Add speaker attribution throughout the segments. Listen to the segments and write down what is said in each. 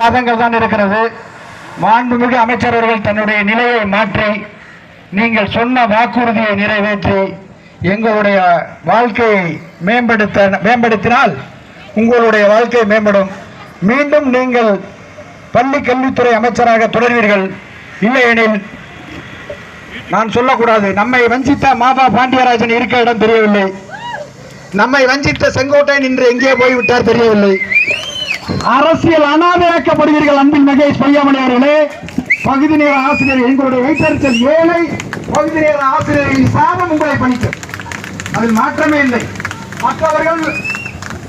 Speaker 1: மாதங்கள் தான் இருக்கிறது. மாண்புமிகு அமைச்சர் அவர்கள் தன்னுடைய நிலையை மாற்றி நீங்கள் சொன்ன வாக்குறுதியை நிறைவேற்றி எங்களுடைய வாழ்க்கையை மேம்படுத்த மேம்படுத்தினால் உங்களுடைய வாழ்க்கை மேம்படும். மீண்டும் நீங்கள் பள்ளி கல்வித்துறை அமைச்சராக தொடர்வீர்கள். இல்லையெனில் நான் சொல்லக்கூடாது. நம்மை வஞ்சித்த மாபா பாண்டியராஜன் இருக்க இடம் தெரியவில்லை. நம்மை வஞ்சித்த செங்கோட்டையன் இன்று எங்கே போய்விட்டார் தெரியவில்லை. அரசியல் அனாதையாக்கப்படுவீர்கள் அன்பில் மகேஷ் பொய்யாமணி அவர்களே. பகுதி நேர ஆசிரியர் எங்களுடைய வைத்தறிச்சல் ஏழை பகுதி நேர ஆசிரியர்களின் சாபம் உங்களை பணிக்கும் அதில் மாற்றமே இல்லை. மற்றவர்கள்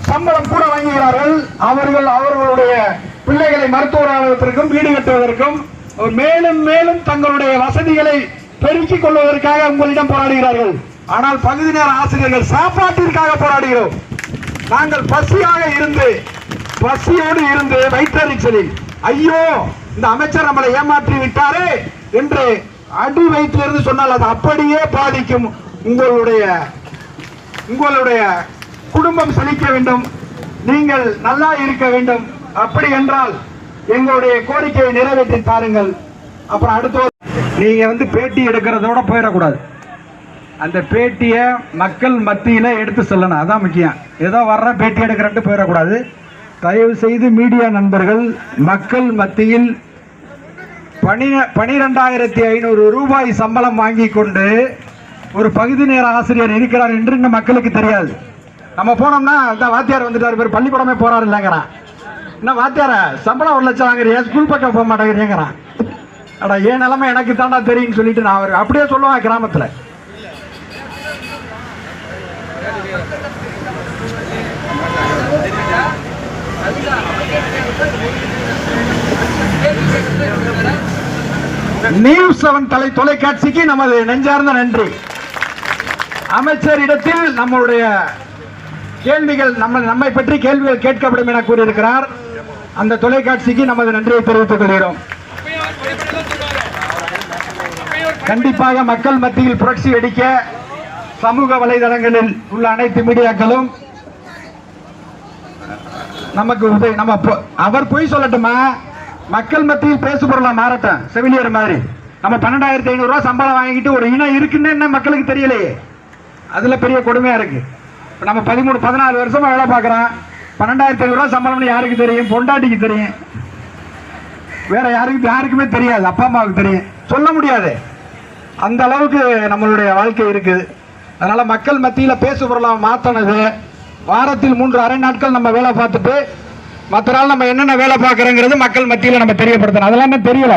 Speaker 1: சம்பளம் கூட வாங்குகிறார்கள். அவர்கள் அவர்களுடைய பிள்ளைகளை மருத்துவராவதற்கும் வீடு கட்டுவதற்கும் மேலும் மேலும் தங்களுடைய வசதிகளை பெருக்கிக் கொள்வதற்காக உங்களிடம் போராடுகிறார்கள். ஆனால் பகுதி நேர ஆசிரியர்கள் சாப்பாட்டிற்காக போராடுகிறோம். நாங்கள் பசியாக இருந்து பசியோடு இருந்து வைத்தறிச்சலில் ஐயோ இந்த அமைச்சர் நம்மளை ஏமாற்றி விட்டாரே என்று அடி வயிற்றிலிருந்து சொன்னால் அது அப்படியே பாதிக்கும். உங்களுடைய உங்களுடைய குடும்பம் செழிக்க வேண்டும். நீங்கள் நல்லா இருக்க வேண்டும். அப்படி என்றால் எங்களுடைய கோரிக்கையை நிறைவேற்றி தாருங்கள். அப்புறம் அடுத்த நீங்க வந்து பேட்டி எடுக்கிறதோட போயிடக்கூடாது. அந்த பேட்டியை மக்கள் மத்தியில எடுத்து சொல்லணும். அதான் முக்கியம். ஏதோ வர்ற பேட்டி எடுக்கிறன்ட்டு போயிடக்கூடாது. தயவு செய்து மீடியா நண்பர்கள் மக்கள் மத்தியில் பனி பனிரெண்டாயிரத்தி ஐநூறு ரூபாய் சம்பளம் வாங்கி கொண்டு ஒரு பகுதி நேர ஆசிரியர் இருக்கிறார் என்று இந்த மக்களுக்கு தெரியாது. நம்ம போனோம்னா இந்த வாத்தியார் வந்துட்டார் பேர் பள்ளிக்கூடமே போறாரு இல்லைங்கிறான். என்ன வாத்தியார சம்பளம் ஒரு லட்சம் வாங்குறியா? ஸ்கூல் பக்கம் போக மாட்டேங்கிறீங்கிறான். அடா என் நிலைமை எனக்கு தாண்டா தெரியும்னு சொல்லிட்டு நான் அவர் அப்படியே சொல்லுவான் கிராமத்தில். நியூஸ் செவன் தலை தொலைக்காட்சிக்கு நமது நெஞ்சார்ந்த நன்றி. அமைச்சரிடத்தில் நம்மளுடைய கேள்விகள் நம்ம நம்மை பற்றி கேள்விகள் கேட்கப்படும் என கூறியிருக்கிறார். அந்த தொலைக்காட்சிக்கு நமது நன்றியை தெரிவித்துக் கொள்கிறோம். கண்டிப்பாக மக்கள் மத்தியில் புரட்சி அடிக்க சமூக வலைதளங்களில் உள்ள அனைத்து மீடியாக்களும் நமக்கு உதவி நம்ம பொ- அவர் பொய் சொல்லட்டுமா? மக்கள் மத்தியில் பேசு பொருளா மாறட்டும். செவிலியர் மாதிரி. நம்ம பன்னெண்டாயிரத்தி ஐநூறுரூவா சம்பளம் வாங்கிட்டு ஒரு இனம் இருக்குன்னு என்ன மக்களுக்கு தெரியலையே? அதில் பெரிய கொடுமையாக இருக்கு. இப்போ நம்ம பதிமூணு பதினாலு வருஷமாக வேலை பார்க்குறோம். பன்னெண்டாயிரத்தி ஐநூறுரூவா சம்பளம்னு யாருக்கு தெரியும்? பொண்டாட்டிக்கு தெரியும். வேற யாருக்கு யாருக்குமே தெரியாது. அப்பா அம்மாவுக்கு தெரியும். சொல்ல முடியாது. அந்த அளவுக்கு நம்மளுடைய வாழ்க்கை இருக்குது அதனால் மக்கள் மத்தியில் பேசு பொருளாக மாற்றினது வாரத்தில் மூன்று அரை நாட்கள் நம்ம வேலை பார்த்துட்டு மற்ற நாள் நம்ம என்னென்ன வேலை பார்க்குறோங்கிறது மக்கள் மத்தியில் நம்ம தெரியப்படுத்தணும். அதெல்லாமே தெரியல.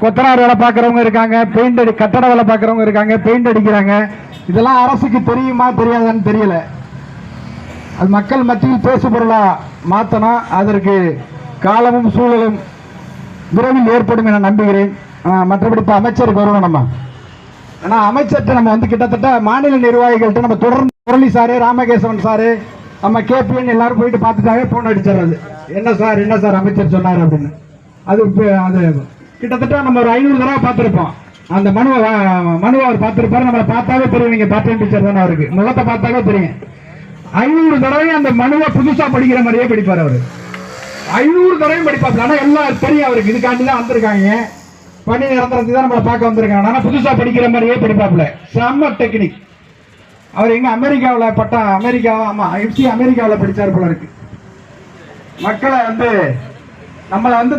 Speaker 1: கொத்தனார் வேலை பார்க்குறவங்க இருக்காங்க பெயிண்ட் அடி கட்டட வேலை பார்க்குறவங்க இருக்காங்க பெயிண்ட் அடிக்கிறாங்க. இதெல்லாம் அரசுக்கு தெரியுமா தெரியாதான்னு தெரியல. அது மக்கள் மத்தியில் பேசு பொருளாக மாத்தணும் அதற்கு காலமும் சூழலும் விரைவில் ஏற்படும் என நம்புகிறேன். மற்றபடி இப்போ அமைச்சருக்கு வருவோம் நம்ம. ஆனா அமைச்சர்கிட்ட நம்ம வந்து கிட்டத்தட்ட மாநில நிர்வாகிகள்கிட்ட நம்ம தொடர்ந்து முரளி சாரு ராமகேசவன் சாரு நம்ம கேபிஎன் எல்லாரும் போயிட்டு பார்த்துட்டாவே போன் அடிச்சிடுறது என்ன சார் என்ன சார் அமைச்சர் சொன்னார் அப்படின்னு. அது அது கிட்டத்தட்ட நம்ம ஒரு ஐநூறு தடவை பார்த்துருப்போம். அந்த மனுவை மனுவை அவர் பார்த்துருப்பாரு. நம்மளை பார்த்தாவே தெரியும். நீங்கள் பார்ட் டைம் டீச்சர் தானே அவருக்கு. முகத்தை பார்த்தாவே தெரியும். ஐநூறு தடவையும் அந்த மனுவை புதுசாக படிக்கிற மாதிரியே படிப்பார் அவர். ஐநூறு தடவையும் படிப்பார் ஆனால் எல்லாம் தெரியும் அவருக்கு. இதுக்காண்டி தான் வந்திருக்காங்க. பணி நிரந்தரத்தை தான் நம்மளை பார்க்க வந்திருக்காங்க. ஆனா புதுசா படிக்கிற மாதிரியே படிப்பாப்புல. செம்ம டெக்னிக் அவர் எங்க அமெரிக்காவில் பட்டா அமெரிக்கா ஆமா எஃப்சி அமெரிக்காவில் படித்தார் போல இருக்கு. மக்களை வந்து நம்மளை வந்து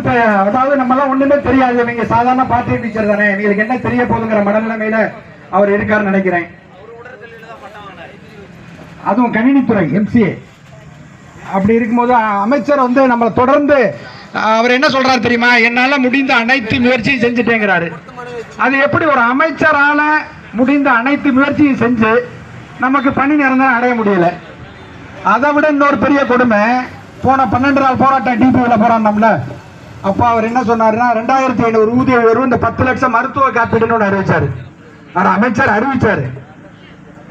Speaker 1: அதாவது நம்மளாம் ஒண்ணுமே தெரியாது. இவங்க சாதாரண பார்ட்டி டீச்சர் தானே. இவங்களுக்கு என்ன தெரிய போதுங்கிற மனநிலைமையில அவர் இருக்காருன்னு நினைக்கிறேன். அதுவும் கணினித்துறை எம்சிஏ அப்படி இருக்கும்போது அமைச்சர் வந்து நம்மளை தொடர்ந்து அவர் என்ன சொல்றாரு தெரியுமா? என்னால முடிந்த அனைத்து முயற்சியும் செஞ்சுட்டேங்கிறாரு. அது எப்படி ஒரு அமைச்சரால முடிந்த அனைத்து முயற்சியும் செஞ்சு நமக்கு பணி நிரந்தரம் அடைய முடியல? அதை விட இன்னொரு பெரிய கொடுமை போன பன்னெண்டு நாள் போராட்டம் டிபியில் போராடினோம்ல. அப்போ அவர் என்ன சொன்னார்னா ரெண்டாயிரத்தி ஐநூறு ஊதிய உயர்வு இந்த பத்து லட்சம் மருத்துவ காப்பீடுன்னு ஒன்று அறிவிச்சாரு. அவர் அமைச்சர் அறிவிச்சாரு.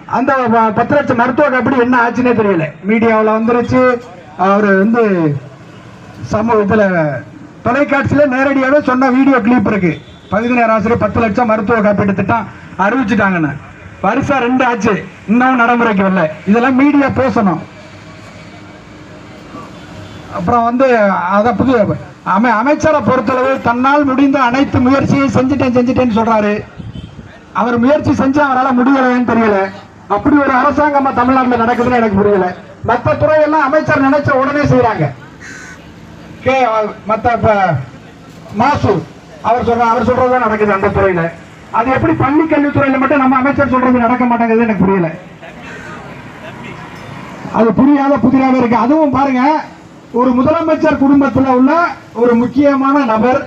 Speaker 1: அந்த பத்து லட்சம் மருத்துவ காப்பீடு என்ன ஆச்சுன்னே தெரியல. மீடியாவில் வந்துருச்சு. அவர் வந்து சமூகத்தில் தொலைக்காட்சியில் நேரடியாகவே சொன்ன வீடியோ கிளிப் இருக்கு. பதினேழு ஆசிரியர் பத்து லட்சம் மருத்துவ காப்பீட்டு திட்டம் அறிவிச்சுட்டாங்கன்னு. வருஷம் ரெண்டு ஆச்சு. இன்னும் நடைமுறைக்கு வரல. இதெல்லாம் மீடியா பேசணும். அப்புறம் வந்து அதை புது அமை அமைச்சரை பொறுத்தளவு தன்னால் முடிந்த அனைத்து முயற்சியும் செஞ்சுட்டேன் செஞ்சுட்டேன்னு சொல்றாரு. அவர் முயற்சி செஞ்சு அவரால் முடியலைன்னு தெரியல. அப்படி ஒரு அரசாங்கமாக தமிழ்நாட்டில் நடக்குதுன்னு எனக்கு புரியல. மற்ற துறையெல்லாம் அமைச்சர் நினைச்ச உடனே செய்கிறாங்க கே மற்ற மாசு அவர் சொல்ற அவர் சொல்றதுதான் நடக்குது அந்த துறையில. அது எப்படி பள்ளி கல்வித்துறையில மட்டும் நம்ம அமைச்சர் சொல்றது நடக்க மாட்டேங்குது எனக்கு புரியல. அது புரியாத புதிராக இருக்கு. அதுவும் பாருங்க ஒரு முதலமைச்சர் குடும்பத்தில் உள்ள ஒரு முக்கியமான நபர்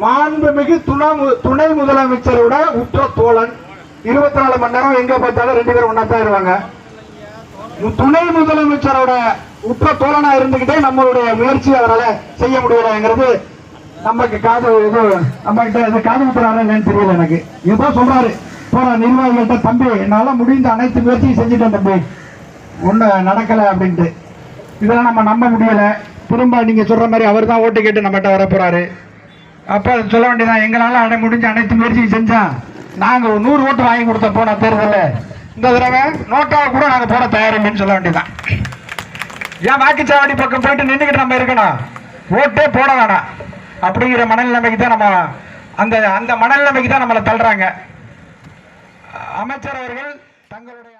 Speaker 1: மாண்புமிகு துணை மு- துணை முதலமைச்சரோட உற்ற தோழன். இருபத்தி நாலு மணி நேரம் எங்க பார்த்தாலும் ரெண்டு பேரும் ஒன்னா தான் இருவாங்க துணை முதலமைச்சரோட உற்ற தோழனா இருந்துகிட்டே நம்மளுடைய முயற்சி அவரால் செய்ய முடியலைங்கிறது நமக்கு காது இது நம்ம கிட்ட எது காது விட்டுறாரு என்னன்னு தெரியல எனக்கு. ஏதோ சொல்றாரு. போற நிர்வாகிகள்ட்ட தம்பி என்னால முடிந்த அனைத்து முயற்சியும் செஞ்சுட்டேன் தம்பி. ஒண்ணு நடக்கல அப்படின்ட்டு. இதெல்லாம் நம்ம நம்ப முடியல. திரும்ப நீங்க சொல்ற மாதிரி அவர் தான் ஓட்டு கேட்டு நம்மகிட்ட வர போறாரு. அப்ப சொல்ல வேண்டியதான் எங்களால அடை முடிஞ்ச அனைத்து முயற்சியும் செஞ்சா நாங்க ஒரு நூறு ஓட்டு வாங்கி கொடுத்த போன தேர்தலில். இந்த தடவை நோட்டாவை கூட நாங்கள் போட தயாரில்லைன்னு சொல்ல வேண்டியதான் ஏன் வாக்குச்சாவடி பக்கம் போயிட்டு நின்றுக்கிட்டு நம்ம இருக்கணும். ஓட்டே போட வேணாம். அப்படிங்கிற மனநிலைமைக்கு தான் நம்ம அந்த அந்த மனநிலைமைக்கு தான் நம்மளை தள்ளுறாங்க. அமைச்சர் அவர்கள் தங்களுடைய